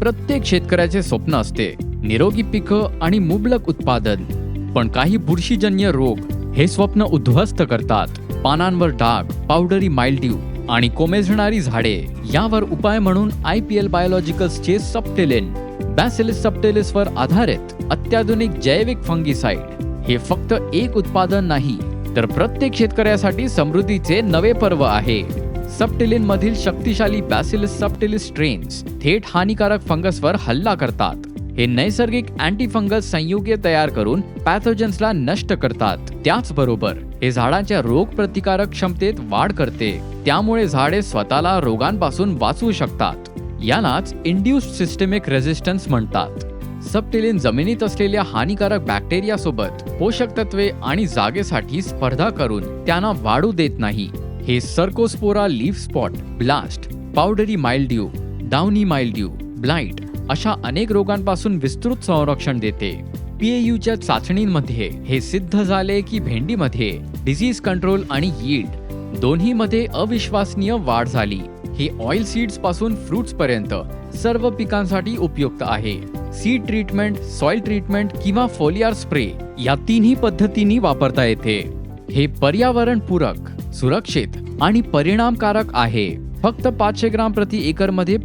प्रत्येक शेतकऱ्याचे स्वप्न असते निरोगी पिकं आणि मुबलक उत्पादन. पण काही बुरशीजन्य रोग हे स्वप्न उद्ध्वस्त करतात. पानांवर डाग पावडरी माइल्ड्यू आणि कोमेजणारी झाडे यावर उपाय म्हणून आय पी एल बायोलॉजिकल्सचे सप्टेलेन बॅसिलिस सप्टेलिसवर वर आधारित अत्याधुनिक जैविक फंगिसाइड हे फक्त एक उत्पादन नाही तर प्रत्येक शेतकऱ्यासाठी समृद्धीचे नवे पर्व आहे. सबटेलिन मधील शक्तिशाली बॅसिलिस सबटेलिस स्ट्रेन्स थेट हानिकारक फंगसवर हल्ला करतात. हे नैसर्गिक अँटीफंगल संयुगे तयार करून पॅथोजन्सला नष्ट करतात. त्याचबरोबर हे झाडांच्या रोग प्रतिकारक क्षमतेत वाढ करते. त्यामुळे झाडे स्वतःला रोगांपासून वाचवू शकतात. यालाच इंड्युस्ड सिस्टेमिक रेझिस्टन्स म्हणतात. सबटेलिन जमिनीत असलेल्या हानिकारक बॅक्टेरिया सोबत पोषक तत्वे आणि जागेसाठी स्पर्धा करून त्यांना वाढू देत नाही. हे cercospora leaf spot blast powdery mildew downy mildew blight अशा अनेक रोगांपासून विस्तृत संरक्षण देते. पीएयूच्या चाचणींमध्ये हे सिद्ध झाले की भेंडीमध्ये डिझीज कंट्रोल आणि यील्ड दोन्हीमध्ये अविश्वसनीय वाढ झाली. हे ऑइल सीड्सपासून फ्रुट्स पर्यंत सर्व पिकांसाठी उपयुक्त आहे. सीड ट्रीटमेंट सॉइल ट्रीटमेंट किंवा फोलियार स्प्रे या तिन्ही पद्धतींनी वापरता येते. हे पर्यावरण पूरक सुरक्षित आणि परिणामकारक आहे. फक्त पाचशे ग्राम प्रति एकरमध्ये